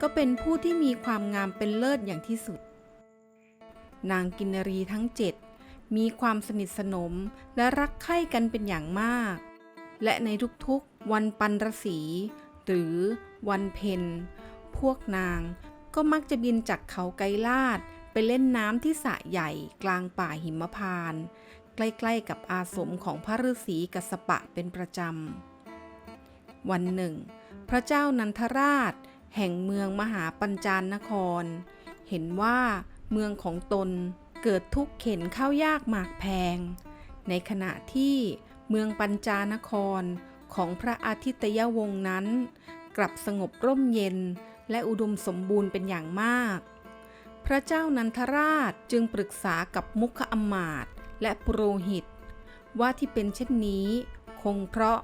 ก็เป็นผู้ที่มีความงามเป็นเลิศอย่างที่สุด นางกินรีทั้งเจ็ดมีความสนิทสนมและรักใคร่กันเป็นอย่างมาก และในทุกๆวันปันรสี หรือวันเพ็ญพวกนางก็มักจะบินจากเขาไกรลาดไปเล่นน้ำที่สระใหญ่กลางป่าหิมพานต์ใกล้ๆกับอาสมของพระฤาษีกัสปะเป็นประจำ วันหนึ่ง พระเจ้านันทราช แห่งเมืองมหาปัญจานนคร เห็นว่าเมืองของตนเกิดทุกข์เข็นข้าวยากหมากแพง ในขณะที่เมืองปัญจานครของพระอาทิตยวงศ์นั้น กลับสงบร่มเย็นและอุดมสมบูรณ์เป็นอย่างมาก พระเจ้านันทราชจึงปรึกษากับมุขอมาตและปุโรหิต ว่าที่เป็นเช่นนี้ คงเพราะ